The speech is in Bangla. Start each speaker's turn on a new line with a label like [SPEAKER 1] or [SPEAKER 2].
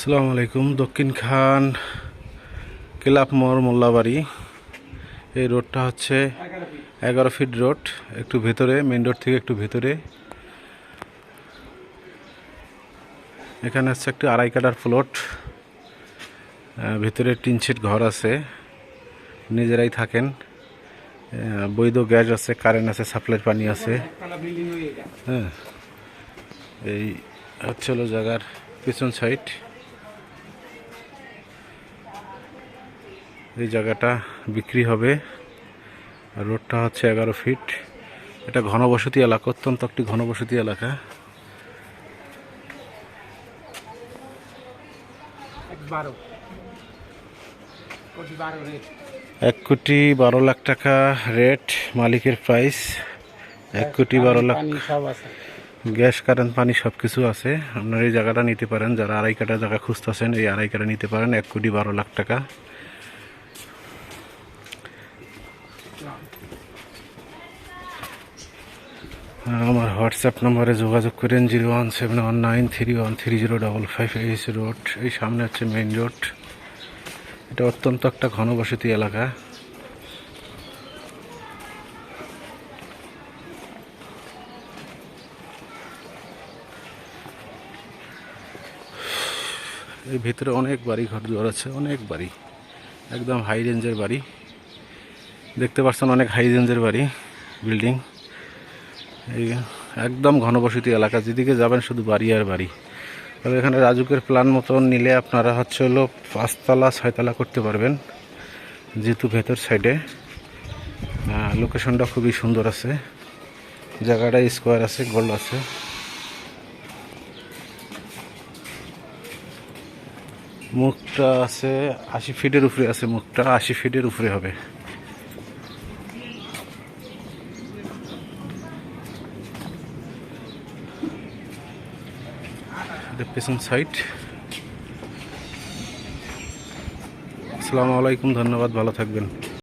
[SPEAKER 1] আসসালামু আলাইকুম, দক্ষিণ খান ক্লাব মোড়, মোল্লাবাড়ি। এই রোডটা হচ্ছে এগারো ফিট রোড, একটু ভেতরে মেন রোড থেকে একটু ভেতরে। এখানে হচ্ছে একটি আড়াই কাটার প্লট ভেতরে টিন শেড ঘর আছে, নিজেরাই থাকেন। বৈধ গ্যাস আছে কারেন্ট আছে সাপ্লাই পানি আছে। হ্যাঁ এই হচ্ছে হলো জায়গার পিছন সাইড এই জায়গাটা বিক্রি হবে। রোডটা হচ্ছে এগারো ফিট। এটা ঘনবসতি এলাকা অত্যন্ত একটি ঘনবসতি এলাকা। এক কোটি বারো লাখ টাকা রেট মালিকের প্রাইস এক কোটি বারো লাখ গ্যাস কারেন্ট পানি সব কিছু আছে। আপনারা এই জায়গাটা নিতে পারেন। যারা আড়াই কাটা জায়গা খুঁজতেছেন এই আড়াই কাটা নিতে পারেন। এক কোটি বারো লাখ টাকা। আমার হোয়াটসঅ্যাপ নম্বরে যোগাযোগ করেন zero one seven one nine three one three zero double five H road. এই সামনে হচ্ছে মেইন রোড। এটা অত্যন্ত একটা ঘনবসতি এলাকা। এর ভিতরে অনেক বাড়ি ঘর দুয়ার আছে, অনেক বাড়ি। একদম হাই রেঞ্জের বাড়ি। দেখতে পাচ্ছেন অনেক হাই রেঞ্জের বাড়ি বিল্ডিং এই একদম ঘনবসতি এলাকা, যেদিকে যাবেন শুধু বাড়ি আর বাড়ি। তবে এখানে রাজুকের প্ল্যান মতন নিলে আপনারা হচ্ছে হলো পাঁচতলা, ছয়তলা করতে পারবেন, যেহেতু ভেতর সাইডে লোকেশনটা খুবই সুন্দর আছে। জায়গাটা স্কোয়ার আছে, গোল আছে। মুখটা আছে আশি ফিটের উপরে আছে, মুখটা আশি ফিটের উপরে হবে। এটা পেছন সাইড আসসালামু আলাইকুম ধন্যবাদ ভালো থাকবেন।